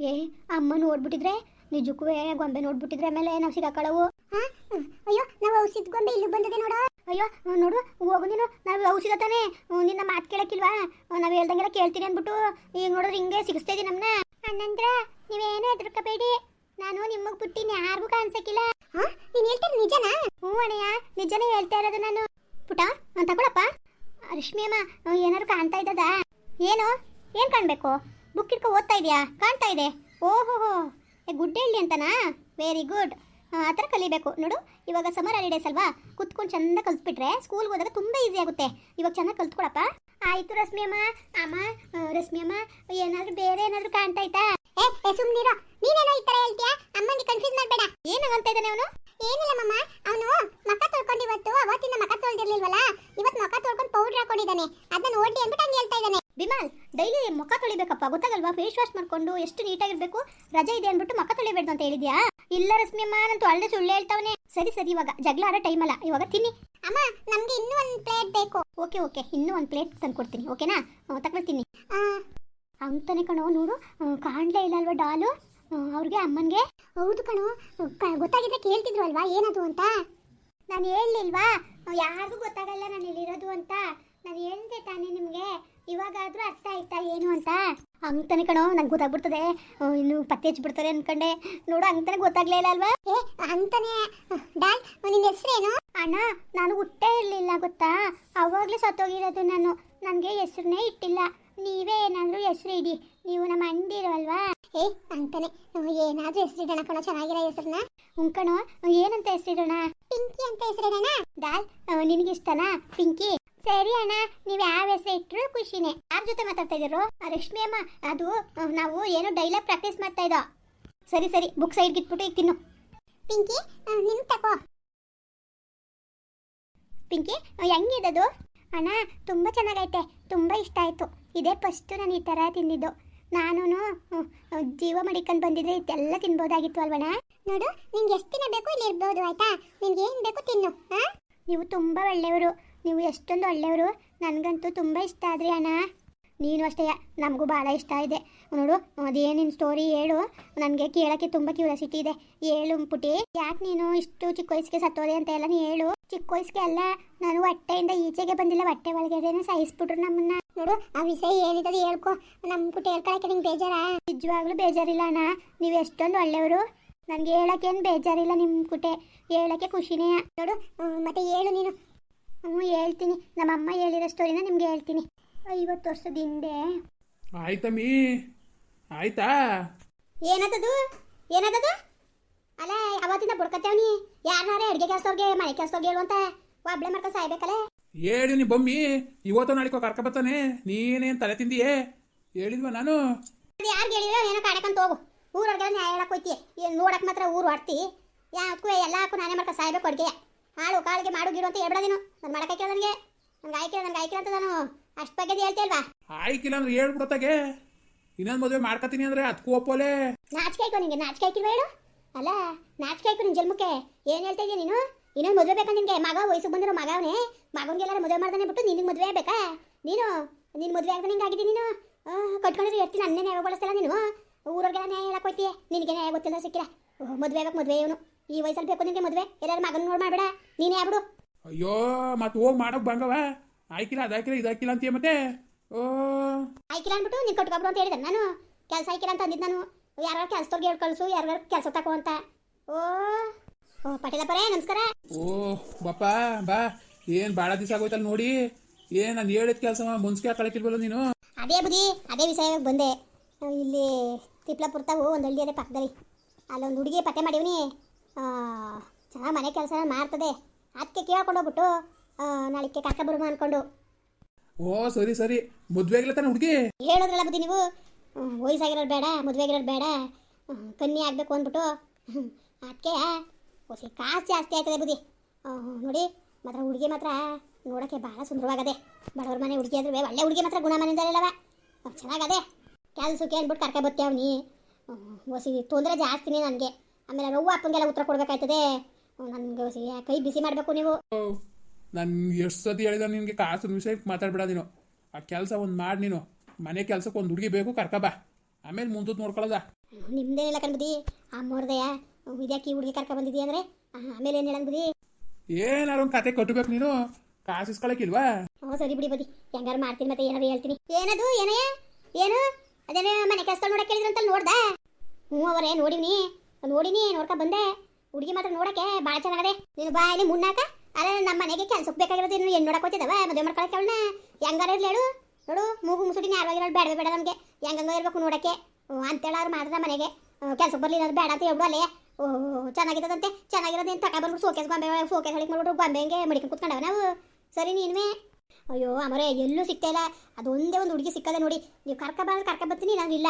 ಏ ಅಮ್ಮ ನೋಡ್ಬಿಟ್ಟಿದ್ರೆ? ನಿಜಕ್ಕೂ ಗೊಂಬೆ ನೋಡ್ಬಿಟ್ಟಿದ್ರೆ ಆಮೇಲೆ ನಾವು ಸಿಗಾಕಳವು ಅಯ್ಯೋ ನಾವು ಔಷಧ ಗೊಂಬೆ ಇಲ್ಲಿ ಬಂದಿದೆ ನೋಡ. ಅಯ್ಯೋ ನೋಡು ಹೋಗು ನೀನು. ನಾವು ಔಷಧ ತಾನೇ. ನಿನ್ನ ಮಾತು ಕೇಳಕ್ಕಿಲ್ವಾ? ನಾವು ಹೇಳ್ದಂಗೆಲ್ಲ ಕೇಳ್ತೀನಿ ಅಂದ್ಬಿಟ್ಟು ಈಗ ನೋಡಿದ್ರೆ ಹಿಂಗೆ ಸಿಗಿಸ್ತಾ ಇದೀನಿ ನಮ್ಮನ್ನ ಅಣ್ಣಂದ್ರ ನೀವೇನು ಹೆದರ್ಕಬೇಡಿ. ನಾನು ನಿಮಗೆ ಬಿಟ್ಟಿನಿ ಯಾರಿಗೂ ಕಾಣಿಸಕ್ಕಿಲ್ಲ. ನೀನು ಹೇಳ್ತೀನಿ ನಿಜನಾ? ಹ್ಞೂ ಅಣ್ಣಯ್ಯ ನಿಜನೇ ಹೇಳ್ತಾ ಇರೋದು ನಾನು. ಪುಟ ತಗೊಳಪ್ಪ. ರಶ್ಮಿ ಅಮ್ಮ ಆ, ಏನಾದ್ರು ಕಾಣ್ತಾ ಇದ್ದದ? ಏನು? ಏನು ಕಾಣಬೇಕು? ಬುಕ್ ಇಟ್ಕೊ ಓದ್ತಾ ಇದೆಯಾ? ಕಾಣ್ತಾ ಇದೆ. ಓಹೋ ಏ, ಗುಡ್ ಹೇಳಿ ಅಂತನಾ? ವೆರಿ ಗುಡ್ ಆ ಥರ ಕಲಿಬೇಕು. ನೋಡು, ಇವಾಗ ಸಮರ್ ಹಾಲಿಡೇಸ್ ಅಲ್ವಾ? ಕುತ್ಕೊಂಡು ಚೆಂದ ಕಲ್ತ್ಬಿಟ್ರೆ ಸ್ಕೂಲ್ಗೆ ಹೋದಾಗ ತುಂಬ ಈಸಿ ಆಗುತ್ತೆ. ಇವಾಗ ಚೆನ್ನಾಗಿ ಕಲ್ತ್ಕೊಡಪ್ಪ ಆಯ್ತು ರಶ್ಮಿ ಅಮ್ಮ. ಅಮ್ಮ ರಶ್ಮಿ ಅಮ್ಮ, ಏನಾದ್ರೂ ಬೇರೆ ಏನಾದ್ರೂ ಕಾಣ್ತಾ ಇತ್ತಾ? ಏ ಸುಮ್ಮನಿರೋ ನೀನೇನೋ ಈ ತರ ಹೇಳ್ತೀಯಾ? ಅಮ್ಮನಿಗೆ ಕನ್ಫ್ಯೂಸ್ ಮಾಡಬೇಡ. ಏನು ಅಂತ ಇದ್ದಾನೆ ಅವನು ಏನಿಲ್ಲ ಮಮ್ಮ ಅವನು ಮಕ ತೊಳ್ಕೊಂಡು ಇವತ್ತು ಅವತ್ತಿನ ಮಕ ತೊಳ್ದಿರ್ಲಿಲ್ವಲ್ಲ ಇವತ್ತು ಮಕ ತೊಳ್ಕೊಂಡು ಪೌಡರ್ ಹಾಕೊಂಡಿದ್ದಾನೆ ಅದನ್ನ ನೋಡಿ ಅಂದ್ಬಿಟ್ಟು ಹಂಗೆ ಹೇಳ್ತಾ ಇದ್ದಾನೆ ಬಿಮಾಲ್ ಡೈಲಿ ಮುಖ ತೊಳಿಬೇಕಪ್ಪ ಗೊತ್ತಾಗಲ್ವಾ ಫೇಸ್ ವಾಶ್ ಮಾಡ್ಕೊಂಡು ಎಷ್ಟು ನೀಟಾಗಿರ್ಬೇಕು, ರಜೆ ಇದೆ ಅಂದ್ಬಿಟ್ಟು ಮಕ್ಕ ತೊಳಿಬೇಡ್ದು ಅಂತ ಹೇಳಿದ್ಯಾ? ಇಲ್ಲ ರಶ್ಮಿ ಅಮ್ಮ ತೊಳೆದೆ ಸುಳ್ಳು ಹೇಳ್ತಾವನೆ. ಸರಿ ಸರಿ, ಇವಾಗ ಜಗಳ ಆಡೋ ಟೈಮ್ ಅಲ್ಲ, ಇವಾಗ ತಿನ್ನಿ. ಅಮ್ಮ, ನಮ್ಗೆ ಇನ್ನೂ ಒಂದು ಪ್ಲೇಟ್ ಬೇಕು. ಓಕೆ ಓಕೆ, ಇನ್ನೂ ಒಂದು ಪ್ಲೇಟ್ ತಂದ್ಕೊಡ್ತೀನಿ, ಓಕೆನಾ? ತಗೊಳ್ತೀನಿ ಅಂತಾನೆ ಕಣೋ, ನೋಡು ಕಾಣ್ಲೇ ಇಲ್ಲ ಅಲ್ವಾ ಡಾಲು? ಅವ್ರಿಗೆ, ಅಮ್ಮನಿಗೆ? ಹೌದು ಕಣೋ ಗೊತ್ತಾಗಿದ್ರೆ ಕೇಳ್ತಿದ್ರು ಅಲ್ವಾ, ಏನದು ಅಂತ? ನಾನು ಹೇಳಲಿಲ್ವಾ? ಯಾರಿಗೂ ಗೊತ್ತಾಗಲ್ಲ ನಾನು ಇಲ್ಲಿರೋದು ಅಂತ. ನಾನು ಹೇಳ್ದೆ ತಾನೇ ನಿಮಗೆ, ಇವಾಗಾದ್ರೂ ಅರ್ಥ ಆಯ್ತಾ, ಏನು ಅಂತ? ಅಂತಾನೆ ಕಣೋ ನಂಗೆ ಗೊತ್ತಾಗ್ಬಿಡ್ತದೆ. ಇನ್ನು ಪತ್ತೆ ಹಚ್ಬಿಡ್ತಾರೆ ಅನ್ಕೊಂಡೆ. ನೋಡು ಅಂತಾನೆ ಗೊತ್ತಾಗ್ಲೇ ಇಲ್ಲ ಅಲ್ವಾ? ಏ ಅಂತಾನೆ ಡಾಲ್ ನಿನ್ನ ಹೆಸರೇನು? ಅಣ್ಣ ನಾನು ಹುಟ್ಟೇ ಇರಲಿಲ್ಲ ಗೊತ್ತಾ? ಅವಾಗಲೇ ಸತ್ತೋಗಿರೋದು ನಾನು. ನನಗೆ ಹೆಸರನ್ನೇ ಇಟ್ಟಿಲ್ಲ. ನೀವೇ ಏನಾದರೂ ಹೆಸರು ಇಡಿ. ನೀವು ನಮ್ಮ ಅಂಡಿರೋ ಅಲ್ವಾ? ಏ ಅಂತಾನೆ ಏನಾದ್ರೂ ಹೆಸರಿಡೋಣ ಕಣೋ ಚೆನ್ನಾಗಿರೋ ಹೆಸರನ್ನ. ಉಂಕಣೋ ಏನಂತ ಹೆಸರಿಡೋಣ? ಪಿಂಕಿ ಅಂತ ಹೆಸರಿಡೋಣ. ದಾಲ್ ನಿನಗೆ ಇಷ್ಟನಾ? ಪಿಂಕಿ? ಸರಿ ಅಣ್ಣ ನೀವು ಯಾವ ಹೆಸರು ಇಟ್ಟರು ಖುಷಿನೇ. ಯಾರ ಜೊತೆ ಮಾತಾಡ್ತಾ ಇದ್ರು ರಶ್ಮಿ ಅಮ್ಮ ಅದು ನಾವು ಏನೋ ಡೈಲಾಗ್ ಪ್ರಾಕ್ಟೀಸ್ ಮಾಡ್ತಾ ಇದ್ದೋ. ಸರಿ ಸರಿ ಬುಕ್ ಸೈಡ್ ಇಟ್ಬಿಟ್ಟು ಈಗ ತಿನ್ನು. ಪಿಂಕಿ ನಿನ್ ತಗೋ ಪಿಂಕಿ ಹೆಂಗಿದದು? ಅಣ್ಣ ತುಂಬ ಚೆನ್ನಾಗೈತೆ ತುಂಬ ಇಷ್ಟ ಆಯಿತು. ಇದೇ ಫಸ್ಟು ನಾನು ಈ ಥರ ತಿಂದಿದ್ದು. ನಾನು ಜೀವ ಮಡಿಕೊಂಡು ಬಂದಿದ್ರೆ ಇದೆಲ್ಲ ತಿನ್ಬೋದಾಗಿತ್ತು ಅಲ್ವಣ್ಣ? ನೋಡು, ನಿಂಗೆ ಎಷ್ಟು ದಿನ ಬೇಕು ಇಲ್ಲಿ ಇರ್ಬೋದು, ಆಯ್ತಾ? ನಿನ್ಗೆ ಏನು ಬೇಕು ತಿನ್ನು ನೀವು ತುಂಬ ಒಳ್ಳೆಯವರು, ನೀವು ಎಷ್ಟೊಂದು ಒಳ್ಳೆಯವರು, ನನಗಂತೂ ತುಂಬ ಇಷ್ಟ ಆದ್ರಿ ಅಣ್ಣ. ನೀನು ಅಷ್ಟೇ, ನಮಗೂ ಭಾಳ ಇಷ್ಟ ಇದೆ. ನೋಡು ಅದೇನಿನ ಸ್ಟೋರಿ ಹೇಳು. ನನಗೆ ಕೇಳೋಕ್ಕೆ ತುಂಬ ಕ್ಯೂರಿಯಾಸಿಟಿ ಇದೆ. ಹೇಳು ಪುಟಿ ಯಾಕೆ ನೀನು ಇಷ್ಟು ಚಿಕ್ಕ ವಯಸ್ಸಿಗೆ ಸತ್ತೋದೆ ಅಂತ ಎಲ್ಲ ನೀ ಹೇಳು. ಚಿಕ್ಕ ವಯಸ್ಸಿಗೆ ಅಲ್ಲ ನಾನು ಹೊಟ್ಟೆಯಿಂದ ಈಚೆಗೆ ಬಂದಿಲ್ಲ ಹೊಟ್ಟೆ ಒಳಗಡೆನೆ ಸಾಯಿಸ್ಬಿಟ್ರು ನಮ್ಮನ್ನ. ನೋಡು ಆ ವಿಷಯ ಏನಿದೆ ಹೇಳ್ಕೊ. ನಮ್ಮ ಪುಟ್ಟ ಹೇಳ್ಕೊಳಕ್ಕೆ ನಿಂಗೆ ಬೇಜಾರಾ? ನಿಜವಾಗ್ಲೂ ಬೇಜಾರಿಲ್ಲ ಅಣ್ಣ. ನೀವು ಎಷ್ಟೊಂದು ಒಳ್ಳೆಯವರು. ನನಗೆ ಹೇಳೋಕ್ಕೇನು ಬೇಜಾರಿಲ್ಲ ನಿಮ್ಮ ಕುಟೆ ಹೇಳಕ್ಕೆ ಖುಷಿನೇ. ನೋಡು ಮತ್ತೆ ಹೇಳು ನೀನು. ಹ್ಞೂ ಹೇಳ್ತೀನಿ. ನಮ್ಮ ಅಮ್ಮ ಹೇಳಿರೋ ಸ್ಟೋರಿನ ನಿಮ್ಗೆ ಹೇಳ್ತೀನಿ. ಐವತ್ತು ವರ್ಷದ ಹಿಂದೆ. ಆಯ್ತಮ್ಮಿ ಆಯ್ತಾ? ಏನದದು ಏನದದು ಅಲ್ಲ ಅವತ್ತಿಂದ ಬುಡ್ಕತ್ತೇವ್ನಿ ಯಾರನ್ನಾರೇ ಅಡುಗೆ ಕೆಲಸದವ್ರಿಗೆ ಮನೆ ಕೆಲಸದವ್ರಿಗೆ ಹೇಳುವಂತ? ಒಬ್ಳೆ ಮಾಡ್ಕೊಂಡು ಸಾಯ್ಬೇಕಲ್ಲ ಹೇಳಿನಿ ಬಮ್ಮಿ ಇವತ್ತು ನಾಳಿಕೋ ಕರ್ಕ ಬರ್ತಾನೆ. ನೀನೇನ್ ತಲೆ ತಿಂದಿಯೇ? ಹೇಳಿದ್ವ ನಾನು? ಅದು ಯಾರಿಗೆ ಹೇಳಿರೋ ಏನೋ ಕಾಡಕಂತ ಹೋಗು. ಊರೊಳಗೆಲ್ಲ ನ್ಯಾಯ ಹೇಳಕ್ ಹೋಯ್ತಿ. ಏನ್ ನೋಡಕ್ ಮಾತ್ರ ಊರು ಹೊಡ್ತಿ ಯಾವ್ದಕ್ಕೂ ಎಲ್ಲ ಹಾಕು ನಾನೇ ಮಾಡ್ಕೊಂಡು ಸಾಯ್ಬೇಕು ಅಡ್ಗೆ. ಹಾಳು ಕಾಳಿಗೆ ಮಾಡು ಗಿಡು ಅಂತ ಹೇಳ್ಬೇಡ ನಾನು. ಮಾಡಕ್ಕೆ ಕೇಳ ನನಗೆ. ನನ್ಗೆ ಆಯ್ಕೆ ನನ್ಗೆ ಆಯ್ಕೆ ಅಂತ ನಾನು ಅಷ್ಟು ಬಗ್ಗೆ ಹೇಳ್ತಿ ಅಲ್ವಾ? ಆಯ್ಕಿಲ್ಲ ಅಂದ್ರೆ ಹೇಳ್ಬಿಡತ್ತಾಗೆ ಇನ್ನೊಂದು ಮದುವೆ ಮಾಡ್ಕತೀನಿ ಅಂದ್ರೆ ಅದಕ್ಕೂ ಒಪ್ಪೋಲೆ. ನಾಚಿಕೆ ಆಯ್ಕೋ ನಿಂಗೆ? ನಾಚಿಕೆ ಆಯ್ಕಿಲ್ವ ಹೇಳು? ಅಲ್ಲ ನಾಚಿಕೆ ಆಯ್ತು ನಿನ್ ಜನ್ಮಕ್ಕೆ. ಏನು ಹೇಳ್ತಾ ಇದೀಯ ನೀನು? ಇನ್ನೊಂದು ಮದುವೆ ಬೇಕಾ ನಿನ್ಗೆ? ಮಗ ವಯಸ್ಸಿಗೆ ಬಂದಿರೋ ಮಗವನೇ ಅವನೇ. ಮಗನಿಗೆಲ್ಲ ಮದುವೆ ಮಾಡ್ದಾನೆ ಬಿಟ್ಟು ನಿನಗೆ ಮದುವೆ ಬೇಕಾ ನೀನು? ನಿನ್ನ ಮದುವೆ ಆಗ್ದಾನೆ ಹಿಂಗೆ ಆಗಿದ್ದೀನಿ ನೀನು? ಕಟ್ಕೊಂಡಿದ್ರೆ ಎತ್ತಿ ನನ್ನೇ ನ್ಯಾಯ ಬಳಸ್ತಲ್ಲ ನೀನು? ಊರಾಗೆಲ್ಲ ನ್ಯಾಯ ಹೇಳಕ್ ಹೋಯ್ತೀಯ? ನಿನಗೆ ನ್ಯಾಯ ಗೊತ್ತಿಲ್ಲ ಸಿಕ್ಕಿಲ್ಲ. ಓಹ್, ಮದುವೆ ಆಗಕ್ಕೆ ಮದುವೆ ಇವನು ಈ ವಯಸ್ಸಲ್ಲಿ ಬೇಕು ನಿನಗೆ ಮದುವೆ. ಎಲ್ಲರೂ ಮಗನ ನೋಡಿ ಮಾಡಬೇಡ. ನೀನೇ ಆಗ್ಬಿಡು. ಅಯ್ಯೋ ಮತ್ತೆ ಹೋಗಿ ಮಾಡೋಕೆ ಬಂಗವ ಆಯ್ಕಿಲ್ಲ ಅದಾಯ್ಕಿಲ್ಲ ಇದಾಯ್ಕಿಲ್ಲ ಅಂತೀಯ ಮತ್ತೆ? ಓ. ಆಯ್ಕಿಲ್ಲ ಅಂದ್ಬಿಟ್ಟು ನೀನು ಕಟ್ಕೊಬ್ರು ಅಂತ ಹೇಳಿದೆ ನಾನು. ಕೆಲಸ ಆಯ್ಕಿಲ್ಲ ಅಂತ ಅಂದಿದ್ದು ನಾನು. ಯಾರು ಕೆಲ್ಸದವ್ರಿಗೆ ಹೇಳಿ ಕಳಿಸು ಯಾರು ಕೆಲಸ ತಗೋ ಅಂತ. ಓ ಓ ಪಟೇಲಪ್ಪರೇ ನಮಸ್ಕಾರ. ಓ ಬಪ್ಪ ಬಾ. ಏನ್ ಭಾಳ ದಿವಸ ಆಗೋಯ್ತಲ್ಲ ನೋಡಿ. ಏನ್ ನಾನು ಹೇಳಿದ ಕೆಲಸ ಮುನ್ಸ್ಕೆ ಹಾಕೊಳಕ್ಕಿಲ್ವಲ್ಲ ನೀನು? ಅದೇ ಬುದಿ ಅದೇ ವಿಷಯ ಬಂದೆ. ಇಲ್ಲಿ ತಿಪ್ಲಾಪುರ ತಾವು ಒಂದು ಹಳ್ಳಿ ಅದೇ ಪಕ್ಕದಲ್ಲಿ. ಅಲ್ಲೊಂದು ಹುಡುಗಿ ಪತ್ತೆ ಮಾಡಿವ್ನಿ. ಚೆನ್ನಾಗಿ ಮನೆ ಕೆಲಸ ಮಾಡ್ತದೆ. ಅದಕ್ಕೆ ಕೇಳ್ಕೊಂಡು ಹೋಗ್ಬಿಟ್ಟು ನಾಳಿಕೆ ಕರ್ಕ ಬರುಮ ಅನ್ಕೊಂಡು. ಓ ಸರಿ ಸರಿ. ಮದ್ವೆ ತಾನೆ ಹುಡುಗಿ? ಹೇಳೋದ್ರಲ್ಲ ಬುದ್ಧಿ ನೀವು? ಹ್ಮ್, ಬೇಡ ಬೇಡ ಮದುವೆಗಿರೋರು ಬೇಡ ಕನ್ನಿ ಆಗಬೇಕು ಅಂದ್ಬಿಟ್ಟು ಅದಕ್ಕೆ ಓಸಿ ಕಾಸು ಜಾಸ್ತಿ ಆಯ್ತದೆ ಬುದ್ಧಿ. ನೋಡಿ ಮಾತ್ರ ಹುಡುಗಿ ಮಾತ್ರ ನೋಡೋಕ್ಕೆ ಭಾಳ ಸುಂದರವಾಗದೆ. ಬಡವ್ರ ಮನೆ ಹುಡುಗಿ ಆದ್ರೆ ಒಳ್ಳೆ ಹುಡುಗಿ ಮಾತ್ರ ಗುಣ ಮನೆಯಿಂದಲ್ಲವ ಚೆನ್ನಾಗದೆ. ಕೆಲಸಕ್ಕೆ ಅಂದ್ಬಿಟ್ಟು ಕರ್ಕ ಅವನಿ. ಒಸಿ ತೊಂದರೆ ಜಾಸ್ತಿನೇ ನನಗೆ. ಆಮೇಲೆ ರವ್ವ ಅಪ್ಪನಿಗೆಲ್ಲ ಉತ್ತರ ಕೊಡ್ಬೇಕಾಯ್ತದೆ. ನನಗೆ ಓಸಿ ಕೈ ಬಿಸಿ ಮಾಡಬೇಕು ನೀವು. ನಾನು ಎಷ್ಟು ಸತಿ ಹೇಳಿದ ನಿನಗೆ ಕಾಸಿನ ವಿಷಯಕ್ಕೆ ಮಾತಾಡಬೇಡ ನೀನು. ಆ ಕೆಲಸ ಒಂದು ಮಾಡಿ ನೀನು. ಮನೆ ಕೆಲಸಕ್ಕೆ ಒಂದು ಹುಡುಗಿ ಬೇಕು ಕರ್ಕ ಬಾ. ಆಮೇಲೆ ಮುಂದೆ ನೋಡ್ಕೊಳ್ಳೋದ ನಿಮ್ದೇನಿಲ್ಲ ಕಣ್ಬುದಿ ಅಮ್ಮೋರ್ದಯ ಇದ್ಯಾಕೆ ಈ ಹುಡುಗಿ ಕರ್ಕ ಬಂದಿದ್ದೀಯ ಅಂದ್ರೆ? ಆ, ಆಮೇಲೆ ಏನು ಹೇಳಂಬುದಿ ಏನಾರು ಒಂದು ಕತೆ ಕಟ್ಟಬೇಕು ನೀನು? ಕಾಸು ಇಸ್ಕೊಳಕ್ಕಿಲ್ವಾ ಹ್ಞೂ ಸರಿ ಬಿಡಿ ಬದಿ ಹೆಂಗಾರು ಮಾಡ್ತೀನಿ ಮತ್ತೆ ಏನಾದ್ರು ಹೇಳ್ತೀನಿ. ಏನದು ಏನೇ ಏನು? ಅದೇನೇ ಮನೆ ಕೆಲಸ ನೋಡಕ್ಕೆ ಕೇಳಿದ್ರಂತ ನೋಡ್ದ? ಹ್ಞೂ ಅವರೇ ನೋಡಿನಿ ನೋಡಿನಿ ನೋಡ್ಕ ಬಂದೆ. ಹುಡುಗಿ ಮಾತ್ರ ನೋಡಕ್ಕೆ ಭಾಳ ಚೆನ್ನಾಗದೆ. ನೀನು ಬಾಯಲ್ಲಿ ಮುನ್ನಾಕ. ಅಲ್ಲ ನಮ್ಮ ಮನೆಗೆ ಕೆಲಸಕ್ಕೆ ಬೇಕಾಗಿರೋದು ಇನ್ನು ಹೆಣ್ಣು ನೋಡಕ್ಕೆ ಹೋಗ್ತಿದ್ದಾವೆ ಮದುವೆ ಮಾಡ್ಕೊಳಕ್ಕೆ ಅವಳನ್ನ. ಹೆಂಗಾರ ಇರ್ಲಿ ಹೇಳು. ನೋಡು, ಮೂಗು ಮುಸುಡಿನ ಯಾವಾಗಿರೋಳು ಬೇಡ ಬೇಡ ನಮಗೆ. ಹೆಂಗಂಗ ಇರಬೇಕು ನೋಡಕ್ಕೆ. ಅಂತ ಅಂತೇಳಿ ಅವ್ರು ಮಾಡಿದ್ರೆ ಮನೆಗೆ. ಕೆಲ್ಸಕ್ಕೆ ಬರಲಿಲ್ಲ ಅದು ಬೇಡ ಅಂತ ಹೇಳ್ಬಿಡು ಅಲ್ಲೇ. ಓ ಚೆನ್ನಾಗಿರೋದಂತೆ ಚೆನ್ನಾಗಿರೋದೇನು ತಕ ಬಂದ್ಬಿಟ್ಟು ಸೋಕೇಸ್ ಗೊಂಬೆ ಸೋಕೇಸ್ ಹೊಳಿಗೆ ಮಾಡ್ಬಿಟ್ಟು ಹಂಗೆ ಮಡಿಕೊಂಡು ಕುತ್ಕೊಂಡವ ನಾವು. ಸರಿ ನೀನುವೇ. ಅಯ್ಯೋ, ಅಮರೇ, ಎಲ್ಲೂ ಸಿಗ್ತಾ ಇಲ್ಲ. ಅದೊಂದೇ ಒಂದು ಹುಡುಗಿ ಸಿಕ್ಕದೆ ನೋಡಿ. ನೀವು ಕರ್ಕ ಬಂದ್ರೆ ಕರ್ಕ ಬರ್ತೀನಿ ನಾನು ಇಲ್ಲ.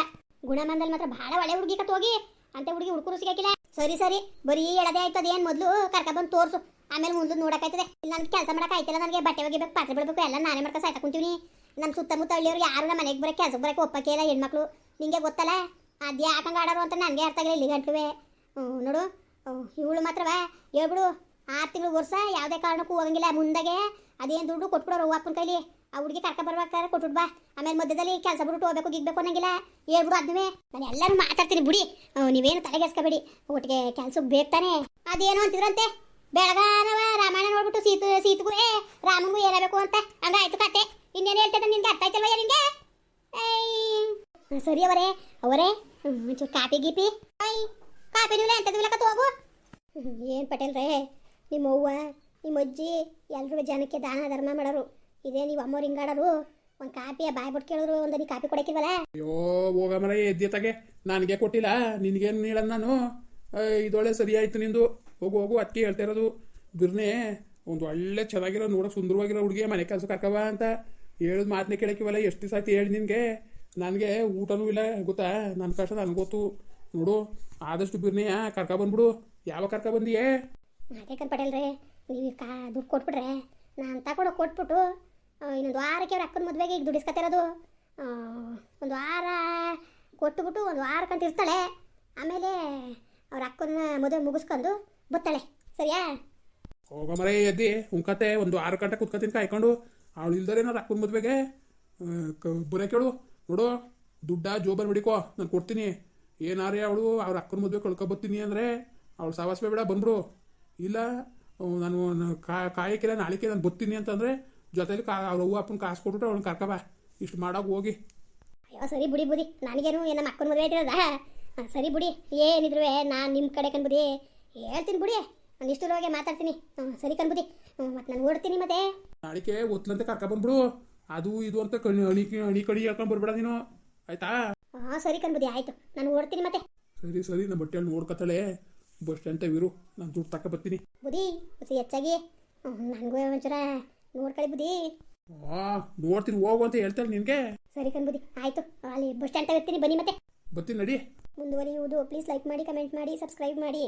ಗುಣಮಂದಲ್ಲಿ ಮಾತ್ರ ಭಾಳ ಒಳ್ಳೆ ಹುಡುಗಿ ಹೋಗಿ. ಅಂತ ಹುಡುಗಿ ಹುಡುಕರು ಸಿಗಾಕಿಲ್ಲ ಸರಿ ಸರಿ, ಬರೀ ಹೇಳದೆ ಆಯ್ತು ಅದೇನು ಮೊದಲು? ಕರ್ಕ ಬಂದು ತೋರ್ಸು. ಆಮೇಲೆ ಮುಂದೆ ನೋಡಕ್ಕಾಯ್ತದೆ. ಇಲ್ಲ ನನಗೆ ಕೆಲಸ ಮಾಡಕ್ ಆಯ್ತಿಲ್ಲ ನನಗೆ ಬಟ್ಟೆ ಒಗಿಬೇಕು ಪಾತ್ರೆ ಬಿಡಬೇಕು, ಎಲ್ಲ ನಾನೇ ಮಾಡ್ಕೊಂಡು ಸಾಯ್ತಾ ಕುಂತೀವಿ. ನಮ್ಮ ಸುತ್ತಮುತ್ತ ಹಳ್ಳಿಯವ್ರು ಯಾರು ನಮ್ಮ ಮನೆಗೆ ಬರೋಕೆ ಕೆಲಸಕ್ಕೆ ಬರೋಕೆ ಒಪ್ಪಕ್ಕೆ ಇಲ್ಲ, ಹೆಣ್ಮಕ್ಳು. ನಿಂಗೆ ಗೊತ್ತಲ್ಲ ಅದೇ ಯಾಕಂಗೆ ಆಡೋರು ಅಂತ ನನಗೆ ಅರ್ಥ ಆಗಲಿ ಇಲ್ಲಿ ಗಂಟ್ಲುವೆ. ನೋಡು. ಇವಳು ಮಾತ್ರವ ಹೇಳ್ಬಿಡು. ಆರು ತಿಂಗಳು ವರ್ಷ ಯಾವುದೇ ಕಾರಣಕ್ಕೂ ಹೋಗಂಗಿಲ್ಲ. ಮುಂದಾಗೆ ಅದೇನು ದುಡ್ಡು ಕೊಟ್ಬಿಡೋರು ಅಪ್ಪನ ಕೈಲಿ. ಆ ಹುಡುಗಿ ಕರ್ಕ ಬರ್ಬೇಕಾದ್ರೆ ಕೊಟ್ಬಿಡ್ ಬಾ. ಆಮೇಲೆ ಮಧ್ಯದಲ್ಲಿ ಕೆಲಸ ಬಿಟ್ಟು ಹೋಗ್ಬೇಕು, ಗಿಗ್ಬೇಕು ಅನ್ನಂಗಿಲ್ಲ. ಹೇಳ್ಬಿಡು ಅದನ್ನೇ ನಾನು ಎಲ್ಲರೂ ಮಾತಾಡ್ತೀನಿ, ಬಿಡಿ. ನೀವೇನು ತಲೆಗೆಸ್ಕೋಬೇಡಿ. ಒಟ್ಟಿಗೆ ಕೆಲಸಕ್ಕೆ ಬೇಕು ತಾನೇ. ಅದೇನು ಅಂತಿದ್ರಂತೆ. ಬೆಳಗಾನವ ರಾಮಾಯಣ ನೋಡ್ಬಿಟ್ಟು ಸೀತು, ಸೀತಗೂ, ಏ ರಾಮನಿಗೂ ಏನಬೇಕು ಅಂತ ಹಂಗಾಯ್ತು ಕತೆ. ಇನ್ನೇನು ಹೇಳ್ತದೆ ನಿನ್ಗೆ? ಅರ್ಥ ಆಯ್ತಲ್ವ ನಿನ್ಗೆ. ಸರಿ ಅವರೇ ಅವರೇ ಒಂಚೂರು ಕಾಪಿ ಗೀಪಿ ಕಾಪಿ ನೀವು ಇಲ್ಲ ಹೋಗು. ಏನು ಪಟೇಲ್ ರೇ, ನಿಮ್ಮ ಅವ್ವ, ನಿಮ್ಮ ಅಜ್ಜಿ ಎಲ್ರಿಗೂ ಜನಕ್ಕೆ ದಾನ, ಧರ್ಮ ಮಾಡೋರು. ಇದೇ ನೀವು ಅಮ್ಮವ್ರು ಹಿಂಗಾಡೋರು. ಒಂದು ಕಾಪಿ ಬಾಯ್ ಬಿಟ್ಟು ಕೇಳಿದ್ರು ಒಂದು ನೀ ಕಾಪಿ ಕೊಡಕ್ಕಿಲ್ವಲ್ಲ ಅಯ್ಯೋ ಹೋಗಮರ ಎದ್ದಿಯತ್ತಾಗೆ ನನಗೆ ಕೊಟ್ಟಿಲ್ಲ, ನಿನಗೇನು ಹೇಳೋದು ನಾನು? ಇದೊಳ್ಳೆ ಸರಿ ಆಯ್ತು ನಿಂದು. ಹೋಗು ಹೋಗು ಅದಕ್ಕೆ ಹೇಳ್ತಾ ಇರೋದು. ಬಿರ್ನೆ ಒಂದು ಒಳ್ಳೆ ಚೆನ್ನಾಗಿರೋ ನೋಡೋ ಸುಂದರವಾಗಿರೋ ಹುಡುಗಿ ಮನೆ ಕೆಲಸ ಕರ್ಕವ ಅಂತ ಹೇಳಿದ ಮಾತನ್ನ ಕೇಳಕ್ಕಿವಲ್ಲ, ಎಷ್ಟು ದಿವಸ ಆಯ್ತು ಹೇಳಿ ನಿನಗೆ? ನನಗೆ ಊಟನೂ ಇಲ್ಲ, ಗೊತ್ತಾ? ನನ್ನ ಕಷ್ಟ, ನನಗೆ ಗೊತ್ತು. ನೋಡು, ಆದಷ್ಟು ಬಿರ್ನೆಯ ಕರ್ಕ ಬಂದ್ಬಿಡು. ಯಾವ ಕರ್ಕ ಬಂದಿಯೇ? ಯಾಕೆ ಪಟೇಲ್ ರೇ ನೀವು ಕಾ, ದುಡ್ಡು ಕೊಟ್ಬಿಟ್ರೆ ನಾನು ತಗೊಂಡು ಕೊಟ್ಬಿಟ್ಟು ಇನ್ನೊಂದು ವಾರಕ್ಕೆ ಅವ್ರ ಅಕ್ಕನ ಮದುವೆಗೆ ಈಗ ದುಡಿಸ್ಕೊತಿರೋದು ಒಂದು ವಾರ ಕೊಟ್ಬಿಟ್ಟು ಒಂದು ವಾರ ಇರ್ತಾಳೆ. ಆಮೇಲೆ ಅವ್ರ ಅಕ್ಕನ ಮದುವೆ ಮುಗಿಸ್ಕೊಂಡು ಬತ್ತಾಳೆ ಸರಿಯಾ? ಹೋಗೋ ಮರೆ, ಎದ್ದಿ ಉಂಕತೆ ಒಂದು ಆರು ಗಂಟೆ ಕುತ್ಕೊತೀನಿ ಕಾಯ್ಕೊಂಡು ಅವಳು ಇಲ್ದರೇನಾರು ಅಕ್ಕನ ಮದುವೆಗೆ ಬರ ಕೇಳು. ನೋಡು, ದುಡ್ಡ ಜೋಬನ್ ಬಿಡಿಕೋ, ನಾನು ಕೊಡ್ತೀನಿ. ಏನಾರೇ ಅವಳು ಅವ್ರ ಅಕ್ಕನ ಮದುವೆ ಕಳ್ಕೊಬತ್ತೀನಿ ಅಂದರೆ ಅವಳು ಸಾವಾಸ ಬೇಡ ಬಂದರು ಇಲ್ಲ ನಾನು ಕಾಯಕಿಲ್ಲ ಕಾ- ಕಾಯಕ್ಕಿಲ್ಲ ನಾಳೆಗೆ ನಾನು ಬತ್ತೀನಿ ಅಂತಂದರೆ ಜೊತೆಲಿ ಕಾ, ಅವ್ರ ಅವ್ವ ಅಪ್ಪನ ಕಾಸು ಕೊಟ್ಬಿಟ್ಟು ಅವಳನ್ನ ಕರ್ಕಬ ಇಷ್ಟು ಮಾಡೋಕೆ ಹೋಗಿ. ಅಯ್ಯೋ, ಸರಿ ಬಿಡಿ ಬಿಡಿ ನನಗೇನು ನಮ್ಮ ಅಕ್ಕನ ಮದುವೆ ಆಯ್ತಿರೋದಾ ಸರಿ ಬಿಡಿ. ಏನಿದ್ರು ನಾನು ನಿಮ್ಮ ಕಡೆ ಕಣ್ಬುದಿ ಹೇಳ್ತೀನಿ ಬಿಡಿ. ನಾನು ಹೋಗಿ ಮಾತಾಡ್ತೀನಿ. ಸರಿ ಕಣ್ಬುದಿ ಮತ್ತೆ ನಾನು ಓಡ್ತೀನಿ ಮತ್ತೆ. ನಾಳಿಕೆ ಒತ್ತಲಂತ ಕರ್ಕ ಬಂದ್ಬಿಡು ಅದು ಇದು ಅಂತ ಕಣಿ ಅಣಿ ಅಣಿ ಕಡಿ ಹೇಳ್ಕೊಂಡು ಬರ್ಬೇಡ ನೀನು. ಆಯ್ತಾ? ಹಾ ಸರಿ ಕಣ್ಬುದಿ ಆಯ್ತು. ನಾನು ಓಡ್ತೀನಿ ಮತ್ತೆ. ಸರಿ ಸರಿ ನಮ್ಮ ಬಟ್ಟೆ ನೋಡ್ಕೊತಾಳೆ. ಬಸ್ ಸ್ಟ್ಯಾಂಡ್ ಇರು ನಾನು ದುಡ್ಡು ತಕ ಬರ್ತೀನಿ. ಬುದಿ ಮತ್ತೆ ಹೆಚ್ಚಾಗಿ. ನನಗೂ ಒಂಚೂರ ನೋಡ್ಕೊಳ್ಳಿ ಬುದಿ ಹಾ ನೋಡ್ತೀನಿ ಹೋಗು ಅಂತ ಹೇಳ್ತಾಳೆ ನಿನಗೆ. ಸರಿ ಕಣ್ಬುದಿ ಆಯ್ತು. ಅಲ್ಲಿ ಬಸ್ ಸ್ಟ್ಯಾಂಡ್ ಇರ್ತೀನಿ ಬನ್ನಿ ಮತ್ತೆ. ಬರ್ತೀನಿ ನಡಿ. ಮುಂದುವರಿಯುವುದು. ಪ್ಲೀಸ್ ಲೈಕ್ ಮಾಡಿ ಕಮೆಂಟ್ ಮಾಡಿ ಸಬ್ಸ್ಕ್ರೈಬ್ ಮಾಡಿ.